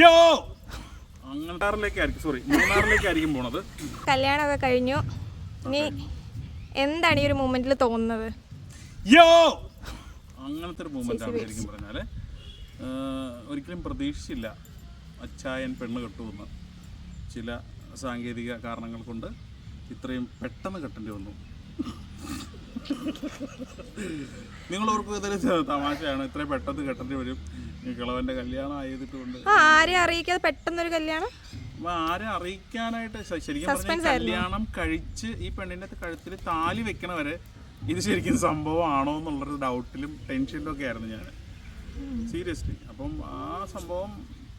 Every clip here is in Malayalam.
യോ! അങ്ങോട്ടാറിലേക്കായിരിക്കും സോറി മൂന്നാറിലേക്കായിരിക്കും പോണത്. കല്യാണമൊക്കെ കഴിഞ്ഞു. ഇനി എന്താണ് ഈ ഒരു മൂമെന്റിൽ തോന്നുന്നത്? യോ! അങ്ങനത്തെ ഒരു മൂമെന്റ് ആണ് ശരിക്കും പറഞ്ഞാൽ. ഒരിക്കലും പ്രതീക്ഷിച്ചില്ല അച്ചായൻ പെണ്ണ് കെട്ടുമെന്ന്. ചില സാങ്കേതിക കാരണങ്ങൾ കൊണ്ട് ഇത്രയും പെട്ടെന്ന് കെട്ടേണ്ടി വന്നു. നിങ്ങൾ ഓർക്കും ഇതൊരു തമാശയാണ്. ഇത്രയും പെട്ടെന്ന് കെട്ടേണ്ടി വരും. ആ ആരെ അറിയിക്കാതെ പെട്ടെന്നൊരു കല്യാണം? ആരെ അറിയിക്കാനായിട്ട് ശരിക്കും പറഞ്ഞാൽ കല്യാണം കഴിച്ച് ഈ പെണ്ണിന്റെ കഴുത്തിൽ താലി വെക്കണ വരെ ഇത് ശരിക്കും സംഭവമാണോ എന്നുള്ളൊരു ഡൗട്ടിലും ടെൻഷനിലും ഒക്കെ ആയിരുന്നു ഞാൻ. സീരിയസ്ലി അപ്പം ആ സംഭവം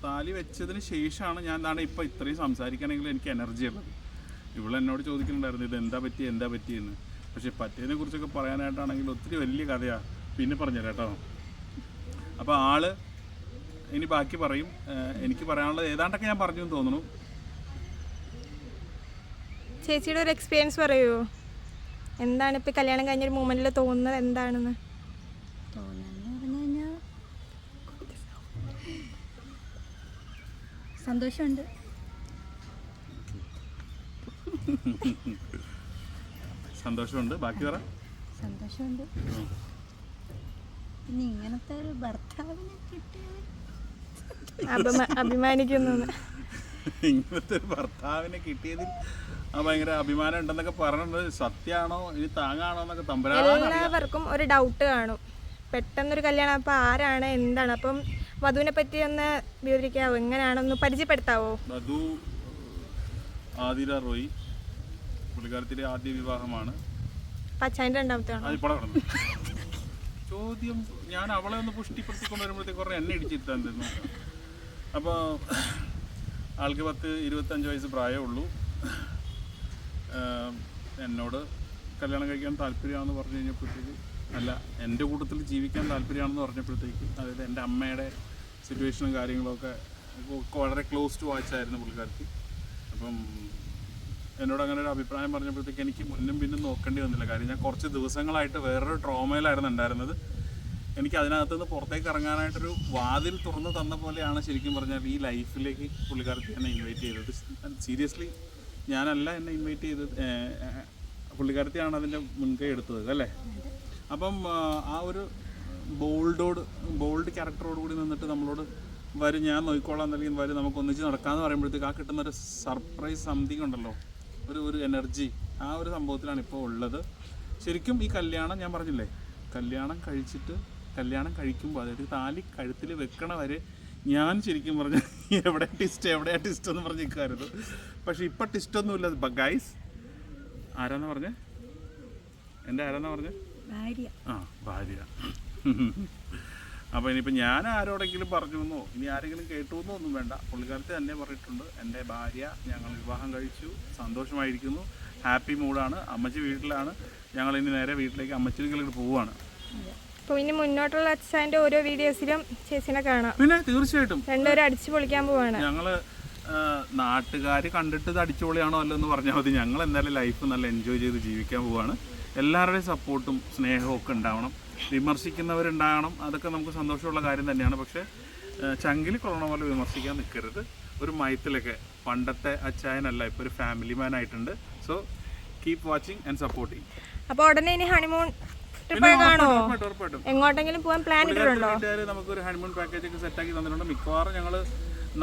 താലി വെച്ചതിന് ശേഷമാണ് ഞാൻ എന്താണ് ഇപ്പൊ ഇത്രയും സംസാരിക്കണമെങ്കിൽ എനിക്ക് എനർജി ഉള്ളത്. ഇവിടെ എന്നോട് ചോദിക്കുന്നുണ്ടായിരുന്നു ഇത് എന്താ പറ്റി എന്താ പറ്റിയെന്ന്? പക്ഷെ പറ്റിയതിനെ കുറിച്ചൊക്കെ പറയാനായിട്ടാണെങ്കിൽ ഒത്തിരി വലിയ കഥയാ. പിന്നെ പറഞ്ഞുതരാം കേട്ടോ. അപ്പോൾ ആൾ ഇനി ബാക്കി പറയും. എനിക്ക് പറയാനുള്ളത് ഏതാണ്ടൊക്കെ ഞാൻ പറഞ്ഞു എന്ന് തോന്നുന്നു. ചേച്ചിയുടെ ഒരു എക്സ്പീരിയൻസ് പറയൂ. എന്താണ് ഇപ്പൊ കല്യാണം കഴിഞ്ഞൊരു മൂമെന്റിൽ തോന്നുന്നത്? എന്താണെന്ന്? തോന്നുന്നു പറഞ്ഞു കഴിഞ്ഞാൽ സന്തോഷമുണ്ട്. സന്തോഷമുണ്ട്. ബാക്കി പറ. സന്തോഷമുണ്ട്. ഇനി ഇങ്ങനത്തെ ഒരു ഭർത്താവിനെ കിട്ടിയത് അഭിമാനിക്കുന്നു ഇങ്ങനത്തെ ഒരു ഭർത്താവിനെ കിട്ടിയതിൽ ഭയങ്കര അഭിമാനം ഉണ്ടെന്നൊക്കെ പറഞ്ഞത് സത്യാണോ ഇനി താങ്ങാണോ എന്നൊക്കെ എല്ലാവർക്കും ഒരു ഡൗട്ട് കാണും. പെട്ടെന്നൊരു കല്യാണം അപ്പോൾ ആരാണ്? എന്താണ്? അപ്പം വധുവിനെ പറ്റി ഒന്ന് വിവരിക്കാവോ? എങ്ങനെയാണെന്ന് പരിചയപ്പെടുത്താവോ? വധു ആദിര റോയി പുള്ളിക്കാരത്തിന്റെ ആദ്യ വിവാഹമാണ്. പച്ചാന്റെ രണ്ടാമത്തെ ചോദ്യം ഞാൻ അവളെ ഒന്ന് പുഷ്ടിപ്പെടുത്തിക്കൊണ്ട് വരുമ്പോഴത്തേക്ക് കുറേ എണ്ണ ഇടിച്ചിരുത്താൻ തരുന്നു അപ്പോൾ ആൾക്ക് പത്ത് ഇരുപത്തഞ്ച് വയസ്സ് പ്രായമുള്ളൂ എന്നോട് കല്യാണം കഴിക്കാൻ താല്പര്യമാണെന്ന് പറഞ്ഞു കഴിഞ്ഞപ്പോഴത്തേക്ക് അല്ല എന്റെ കൂട്ടത്തിൽ ജീവിക്കാൻ താല്പര്യമാണെന്ന് പറഞ്ഞപ്പോഴത്തേക്ക് അതായത് എന്റെ അമ്മയുടെ സിറ്റുവേഷനും കാര്യങ്ങളൊക്കെ വളരെ ക്ലോസ് ടു വാച്ചായിരുന്നു പുള്ളിക്കാർക്ക് അപ്പം എന്നോട് അങ്ങനെ ഒരു അഭിപ്രായം പറഞ്ഞപ്പോഴത്തേക്ക് എനിക്ക് മുന്നും പിന്നും നോക്കേണ്ടി വന്നില്ല. കാര്യം ഞാൻ കുറച്ച് ദിവസങ്ങളായിട്ട് വേറൊരു ട്രോമയിലായിരുന്നു ഉണ്ടായിരുന്നത്. എനിക്ക് അതിനകത്ത് നിന്ന് പുറത്തേക്ക് ഇറങ്ങാനായിട്ടൊരു വാതിൽ തുറന്നു തന്ന പോലെയാണ് ശരിക്കും പറഞ്ഞാൽ ഈ ലൈഫിലേക്ക് പുള്ളിക്കാരത്തി എന്നെ ഇൻവൈറ്റ് ചെയ്തത്. സീരിയസ്ലി ഞാനല്ല എന്നെ ഇൻവൈറ്റ് ചെയ്തത് പുള്ളിക്കാരത്തിയാണ് അതിന്റെ മുൻകൈ എടുത്തത് അല്ലേ? അപ്പം ആ, ഒരു ബോൾഡോട് ബോൾഡ് ക്യാരക്ടറോട് കൂടി നിന്നിട്ട് നമ്മളോട് വരും ഞാൻ നോക്കിക്കോളാം എന്നല്ലെങ്കിൽ വരും നമുക്ക് ഒന്നിച്ച് നടക്കാമെന്ന് പറയുമ്പോഴത്തേക്ക് ആ കിട്ടുന്ന ഒരു സർപ്രൈസ് സംതിങ് ഉണ്ടല്ലോ. ഒരു ഒരു എനർജി ആ ഒരു സംഭവത്തിലാണ് ഇപ്പോൾ ഉള്ളത്. ശരിക്കും ഈ കല്യാണം ഞാൻ പറഞ്ഞില്ലേ കല്യാണം കഴിച്ചിട്ട് കല്യാണം കഴിക്കുമ്പോൾ അതായത് താലി കഴുത്തിൽ വെക്കണ വരെ ഞാൻ ശരിക്കും പറഞ്ഞു എവിടെ ടിസ്റ്റ് എവിടെ ടിസ്റ്റ് എന്ന് പറഞ്ഞ് നിൽക്കാറുണ്ട് പക്ഷെ ഇപ്പം ടിസ്റ്റൊന്നുമില്ല ഗൈസ് ആരാന്ന് പറഞ്ഞേ? എന്റെ ആരാന്നാ പറഞ്ഞേ? ഭാര്യ. ആ ഭാര്യ. അപ്പോൾ ഇനിയിപ്പോൾ ഞാൻ ആരോടെങ്കിലും പറഞ്ഞു എന്നോ ഇനി ആരെങ്കിലും കേട്ടു എന്നോ ഒന്നും വേണ്ട. പുള്ളിക്കാരത്തെ തന്നെ പറഞ്ഞിട്ടുണ്ട് എന്റെ ഭാര്യ ഞങ്ങൾ വിവാഹം കഴിച്ചു സന്തോഷമായിരിക്കുന്നു ഹാപ്പി മൂഡാണ് അമ്മച്ചി വീട്ടിലാണ് ഞങ്ങൾ ഇനി നേരെ വീട്ടിലേക്ക് അമ്മച്ചിലേക്ക് പോവുകയാണ്. അപ്പോൾ ഇനി മുന്നോട്ടുള്ള അച്ഛന്റെ ഓരോ വീഡിയോസിലും ചേച്ചിനെ കാണാം. പിന്നെ തീർച്ചയായിട്ടും. രണ്ടുപേരും അടിച്ചു പൊളിക്കാൻ പോവാണ്. ഞങ്ങൾ നാട്ടുകാർ കണ്ടിട്ട് ഇത് അടിച്ചുപൊളിയാണോ അല്ലോ എന്ന് പറഞ്ഞാൽ മതി. ഞങ്ങൾ എന്തായാലും ലൈഫ് നല്ല എൻജോയ് ചെയ്ത് ജീവിക്കാൻ പോവാണ്. എല്ലാവരുടെയും സപ്പോർട്ടും സ്നേഹവും ഒക്കെ ഉണ്ടാവണം. വിമർശിക്കുന്നവരുണ്ടാകണം. അതൊക്കെ നമുക്ക് സന്തോഷമുള്ള കാര്യം തന്നെയാണ്. പക്ഷേ ചങ്കിൽ കൊറോണ പോലെ വിമർശിക്കാൻ നിൽക്കരുത് ഒരു മയത്തിലൊക്കെ പണ്ടത്തെ അച്ചായനല്ല ഇപ്പോൾ ഒരു ഫാമിലി മാൻ ആയിട്ടുണ്ട്. So keep watching and supporting അപ്പോൾ ഉടനെ ഇനി ഹണിമൂൺ എങ്ങോട്ടെങ്കിലും പോകാൻ പ്ലാൻ ഇട്ടിട്ടുണ്ടോ? വീട്ടുകാർ നമുക്കൊരു ഹണിമൂൺ പാക്കേജ് ഒക്കെ സെറ്റ് ആക്കി തന്നിട്ടുണ്ട്. മിക്കവാറും ഞങ്ങൾ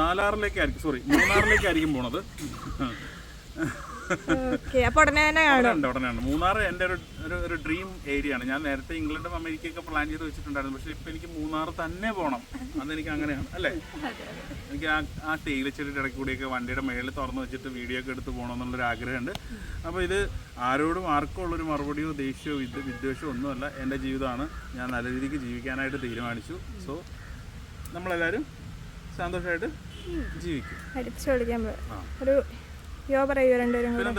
നാലാറിലേക്കായിരിക്കും സോറി മൂന്നാറിലേക്കായിരിക്കും പോണത്. ഉടനെ തന്നെ കാണും. മൂന്നാർ എന്റെ ഒരു ഒരു ഒരു ഡ്രീം ഏരിയ ആണ്. ഞാൻ നേരത്തെ ഇംഗ്ലണ്ടും അമേരിക്കയൊക്കെ പ്ലാൻ ചെയ്ത് വെച്ചിട്ടുണ്ടായിരുന്നു. പക്ഷെ ഇപ്പൊ എനിക്ക് മൂന്നാർ തന്നെ പോകണം അതെനിക്ക് അങ്ങനെയാണ് അല്ലേ? എനിക്ക് ആ ആ തേയിലച്ചെടിയുടെ ഇടയ്ക്ക് കൂടിയൊക്കെ വണ്ടിയുടെ മേളിൽ തുറന്നു വെച്ചിട്ട് വീഡിയോ ഒക്കെ എടുത്ത് പോകണം എന്നുള്ളൊരു ആഗ്രഹമുണ്ട്. അപ്പോൾ ഇത് ആരോടും ആർക്കും ഉള്ളൊരു മറുപടിയോ ദേഷ്യമോ വിദ്യ വിദ്വേഷമോ ഒന്നുമല്ല. എന്റെ ജീവിതമാണ്. ഞാൻ നല്ല രീതിക്ക് ജീവിക്കാനായിട്ട് തീരുമാനിച്ചു. സോ നമ്മളെല്ലാവരും സന്തോഷമായിട്ട് ജീവിക്കും. അടിച്ചു പൊളിക്കാൻ പോവാ ആ. ഒരു യോ പറയൂ രണ്ടുപേരും കൂടെ